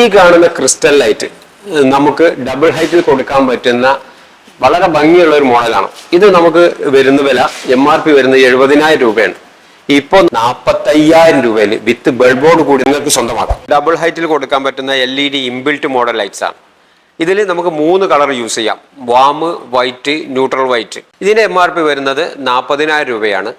ഈ കാണുന്ന crystal light നമുക്ക് ഡബിൾ ഹൈറ്റിൽ കൊടുക്കാൻ പറ്റുന്ന വളരെ ഭംഗിയുള്ള ഒരു മോഡലാണ് ഇത് നമുക്ക് വരുന്ന വില എം ആർ പി വരുന്നത് എഴുപതിനായിരം രൂപയാണ്. ഇപ്പോൾ നാൽപ്പത്തയ്യായിരം രൂപയിൽ വിത്ത് ബൾബോർഡ് കൂടി നിങ്ങൾക്ക് സ്വന്തമാക്കാം. ഡബിൾ ഹൈറ്റിൽ കൊടുക്കാൻ പറ്റുന്ന L E D inbuilt model lights ആണ്. ഇതിൽ നമുക്ക് മൂന്ന് കളർ യൂസ് ചെയ്യാം. വാം വൈറ്റ് ന്യൂട്രൽ വൈറ്റ് ഇതിന്റെ എം ആർ പി വരുന്നത് നാൽപ്പതിനായിരം രൂപയാണ്.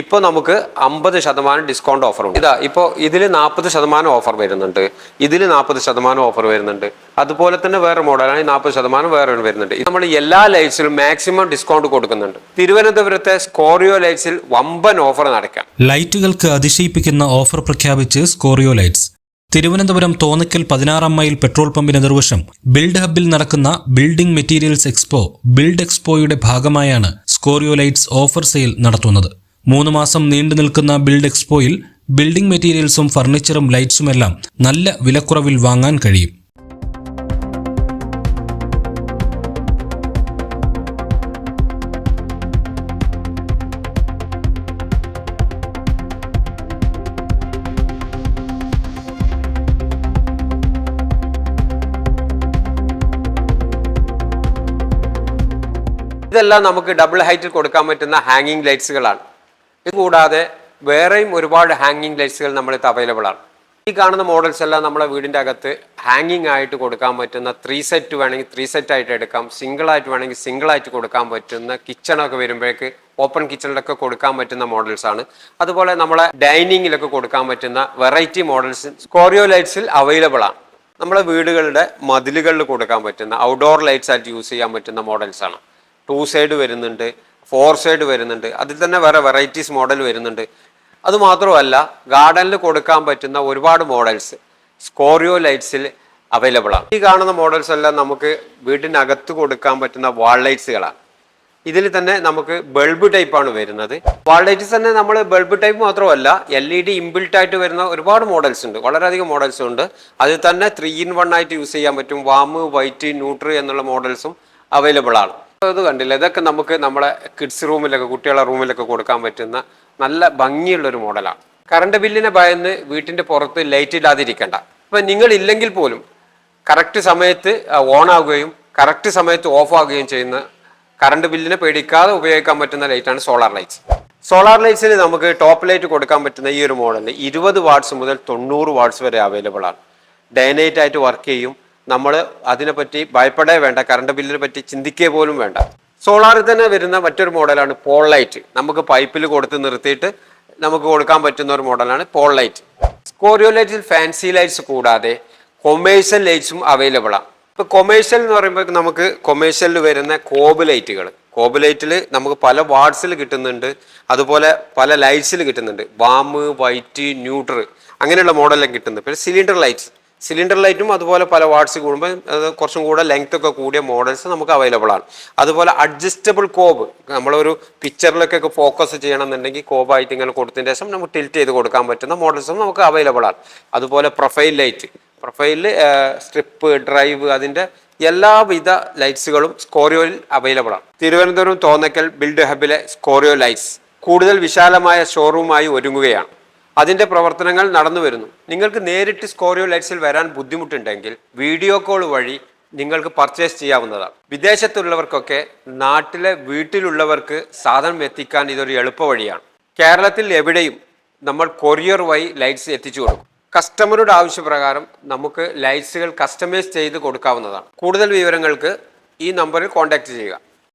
ഇപ്പോൾ നമുക്ക് അമ്പത് ശതമാനം ഡിസ്കൗണ്ട് ഓഫർ ഉണ്ട്. ഇതാ ഇപ്പോൾ ഇതിൽ നാൽപ്പത് ശതമാനം ഓഫർ വരുന്നുണ്ട്. ഇതിൽ നാൽപ്പത് ശതമാനം ഓഫർ വരുന്നുണ്ട്. അതുപോലെ തന്നെ വേറെ മോഡലാണ് നാൽപ്പത് ശതമാനം വേറെ വരുന്നുണ്ട്. നമ്മൾ എല്ലാ ലൈറ്റ്സിലും മാക്സിമം ഡിസ്കൗണ്ട് കൊടുക്കുന്നുണ്ട്. തിരുവനന്തപുരത്തെ സ്കോറിയോ ലൈറ്റ്സിൽ വമ്പൻ ഓഫർ നടക്കാം. ലൈറ്റുകൾക്ക് അതിശയിപ്പിക്കുന്ന ഓഫർ പ്രഖ്യാപിച്ച് സ്കോറിയോ ലൈറ്റ്സ് തിരുവനന്തപുരം തോന്നക്കൽ പതിനാറാം മൈൽ പെട്രോൾ പമ്പിന് എതിർവശം ബിൽഡ് ഹബിൽ നടക്കുന്ന ബിൽഡിംഗ് മെറ്റീരിയൽസ് എക്സ്പോ ബിൽഡ് എക്സ്പോയുടെ ഭാഗമായാണ് സ്കോറിയോ ലൈറ്റ്സ് ഓഫർ സെയിൽ നടത്തുന്നത്. മൂന്ന് മാസം നീണ്ടു നിൽക്കുന്ന ബിൽഡ് എക്സ്പോയിൽ ബിൽഡിംഗ് മെറ്റീരിയൽസും ഫർണിച്ചറും ലൈറ്റ്സുമെല്ലാം നല്ല വിലക്കുറവിൽ വാങ്ങാൻ കഴിയും. ഇതെല്ലാം നമുക്ക് ഡബിൾ ഹൈറ്റിൽ കൊടുക്കാൻ പറ്റുന്ന ഹാങ്ങിങ് ലൈറ്റ്സുകളാണ് ഇത് കൂടാതെ വേറെയും ഒരുപാട് ഹാങ്ങിങ് ലൈറ്റ്സുകൾ നമ്മളിത് അവൈലബിൾ ആണ്. ഈ കാണുന്ന മോഡൽസ് എല്ലാം നമ്മളെ വീടിന്റെ അകത്ത് ഹാങ്ങിങ് ആയിട്ട് കൊടുക്കാൻ പറ്റുന്ന ത്രീ സെറ്റ് വേണമെങ്കിൽ ത്രീ സെറ്റ് ആയിട്ട് എടുക്കാം. സിംഗിൾ ആയിട്ട് വേണമെങ്കിൽ സിംഗിൾ ആയിട്ട് കൊടുക്കാൻ പറ്റുന്ന കിച്ചണൊക്കെ വരുമ്പോഴേക്ക് ഓപ്പൺ കിച്ചണിലൊക്കെ കൊടുക്കാൻ പറ്റുന്ന മോഡൽസ് ആണ്. അതുപോലെ നമ്മളെ ഡൈനിങ്ങിലൊക്കെ കൊടുക്കാൻ പറ്റുന്ന വെറൈറ്റി മോഡൽസ് സ്കോറിയോ ലൈറ്റ്സിൽ അവൈലബിൾ ആണ്. നമ്മളെ വീടുകളുടെ മതിലുകളിൽ കൊടുക്കാൻ പറ്റുന്ന ഔട്ട്ഡോർ ലൈറ്റ്സ് ആയിട്ട് യൂസ് ചെയ്യാൻ പറ്റുന്ന മോഡൽസ് ആണ്. ടു സൈഡ് വരുന്നുണ്ട്. ഫോർ സൈഡ് വരുന്നുണ്ട്. അതിൽ തന്നെ വേറെ വെറൈറ്റീസ് മോഡൽ വരുന്നുണ്ട്. അതുമാത്രമല്ല ഗാർഡനിൽ കൊടുക്കാൻ പറ്റുന്ന ഒരുപാട് മോഡൽസ് സ്കോറിയോ ലൈറ്റ്സിൽ അവൈലബിൾ ആണ്. ഈ കാണുന്ന മോഡൽസ് എല്ലാം നമുക്ക് വീടിനകത്ത് കൊടുക്കാൻ പറ്റുന്ന വാൾ ലൈറ്റ്സുകളാണ് ഇതിൽ തന്നെ നമുക്ക് ബൾബ് ടൈപ്പ് ആണ് വരുന്നത്. വാൾ ലൈറ്റ്സ് തന്നെ നമ്മൾ ബൾബ് ടൈപ്പ് മാത്രമല്ല എൽ ഇ ഡി ഇംബിൾട്ട് ആയിട്ട് വരുന്ന ഒരുപാട് മോഡൽസ് ഉണ്ട്. വളരെയധികം മോഡൽസ് ഉണ്ട്. അതിൽ തന്നെ ത്രീ ഇൻ വൺ ആയിട്ട് യൂസ് ചെയ്യാൻ പറ്റും. വാമ് വൈറ്റ് ന്യൂട്രി എന്നുള്ള മോഡൽസും അവൈലബിൾ ആണ്. ഇത് കണ്ടില്ല. ഇതൊക്കെ നമുക്ക് നമ്മുടെ കിഡ്സ് റൂമിലൊക്കെ കുട്ടികളുടെ റൂമിലൊക്കെ കൊടുക്കാൻ പറ്റുന്ന നല്ല ഭംഗിയുള്ള ഒരു മോഡലാണ്. കറണ്ട് ബില്ലിനെ ഭയന്ന് വീട്ടിന്റെ പുറത്ത് ലൈറ്റ് ഇല്ലാതിരിക്കണ്ട. അപ്പൊ നിങ്ങൾ ഇല്ലെങ്കിൽ പോലും കറക്റ്റ് സമയത്ത് ഓൺ ആവുകയും കറക്റ്റ് സമയത്ത് ഓഫ് ആവുകയും ചെയ്യുന്ന കറണ്ട് ബില്ലിനെ പേടിക്കാതെ ഉപയോഗിക്കാൻ പറ്റുന്ന ലൈറ്റാണ് സോളാർ ലൈറ്റ്സ് സോളാർ ലൈറ്റ്സിന് നമുക്ക് ടോപ്പ് ലൈറ്റ് കൊടുക്കാൻ പറ്റുന്ന ഈ ഒരു മോഡലിൽ ഇരുപത് വാട്ട്സ് മുതൽ തൊണ്ണൂറ് വാട്ട്സ് വരെ അവൈലബിൾ ആണ്. ഡേ നൈറ്റ് ആയിട്ട് വർക്ക് ചെയ്യും. നമ്മൾ അതിനെപ്പറ്റി ഭയപ്പെടേ വേണ്ട കറണ്ട് ബില്ലിനെ പറ്റി ചിന്തിക്കേ പോലും വേണ്ട. സോളാറിൽ തന്നെ വരുന്ന മറ്റൊരു മോഡലാണ് പോൾ ലൈറ്റ് നമുക്ക് പൈപ്പിൽ കൊടുത്ത് നിർത്തിയിട്ട് നമുക്ക് കൊടുക്കാൻ പറ്റുന്ന ഒരു മോഡലാണ് പോൾ ലൈറ്റ് സ്കോറിയോ ലൈറ്റിൽ ഫാൻസി ലൈറ്റ്സ് കൂടാതെ കൊമേഴ്സ്യൽ ലൈറ്റ്സും അവൈലബിൾ ആണ് ഇപ്പൊ കൊമേഴ്സ്യൽ എന്ന് പറയുമ്പോൾ നമുക്ക് കൊമേഴ്സ്യലിൽ വരുന്ന കോബ് ലൈറ്റുകൾ കോബ് ലൈറ്റിൽ നമുക്ക് പല വാർഡ്സിൽ കിട്ടുന്നുണ്ട്. അതുപോലെ പല ലൈറ്റ്സിൽ കിട്ടുന്നുണ്ട്. ബാമ് വൈറ്റ് ന്യൂട്രൽ അങ്ങനെയുള്ള മോഡലൊക്കെ കിട്ടുന്നുണ്ട് പിന്നെ സിലിണ്ടർ ലൈറ്റ്സ് സിലിണ്ടർ ലൈറ്റും അതുപോലെ പല വാട്സ് കൂടുമ്പോൾ അത് കുറച്ചും കൂടെ ലെങ്ത് ഒക്കെ കൂടിയ മോഡൽസ് നമുക്ക് അവൈലബിൾ ആണ്. അതുപോലെ അഡ്ജസ്റ്റബിൾ കോബ് നമ്മളൊരു പിക്ചറിലൊക്കെ ഫോക്കസ് ചെയ്യണമെന്നുണ്ടെങ്കിൽ കോബായിട്ട് ഇങ്ങനെ കൊടുത്തതിന് ശേഷം നമുക്ക് ടിൽറ്റ് ചെയ്ത് കൊടുക്കാൻ പറ്റുന്ന മോഡൽസും നമുക്ക് അവൈലബിൾ ആണ്. അതുപോലെ പ്രൊഫൈൽ ലൈറ്റ് പ്രൊഫൈലിൽ സ്ട്രിപ്പ് ഡ്രൈവ് അതിന്റെ എല്ലാവിധ ലൈറ്റ്സുകളും സ്കോറിയോയിൽ അവൈലബിൾ ആണ്. തിരുവനന്തപുരം തോന്നക്കൽ ബിൽഡ് ഹബിലെ സ്കോറിയോ ലൈറ്റ്സ് കൂടുതൽ വിശാലമായ ഷോറൂമായി ഒരുങ്ങുകയാണ്. അതിന്റെ പ്രവർത്തനങ്ങൾ നടന്നു വരുന്നു. നിങ്ങൾക്ക് നേരിട്ട് സ്കോറിയോ ലൈറ്റ്സിൽ വരാൻ ബുദ്ധിമുട്ടുണ്ടെങ്കിൽ വീഡിയോ കോൾ വഴി നിങ്ങൾക്ക് പർച്ചേസ് ചെയ്യാവുന്നതാണ്. വിദേശത്തുള്ളവർക്കൊക്കെ നാട്ടിലെ വീട്ടിലുള്ളവർക്ക് സാധനം എത്തിക്കാൻ ഇതൊരു എളുപ്പ വഴിയാണ്. കേരളത്തിൽ എവിടെയും നമ്മൾ കൊറിയർ വഴി ലൈറ്റ്സ് എത്തിച്ചു കൊടുക്കും. കസ്റ്റമറുടെ ആവശ്യപ്രകാരം നമുക്ക് ലൈറ്റ്സുകൾ കസ്റ്റമൈസ് ചെയ്ത് കൊടുക്കാവുന്നതാണ്. കൂടുതൽ വിവരങ്ങൾക്ക് ഈ നമ്പറിൽ കോൺടാക്റ്റ് ചെയ്യുക.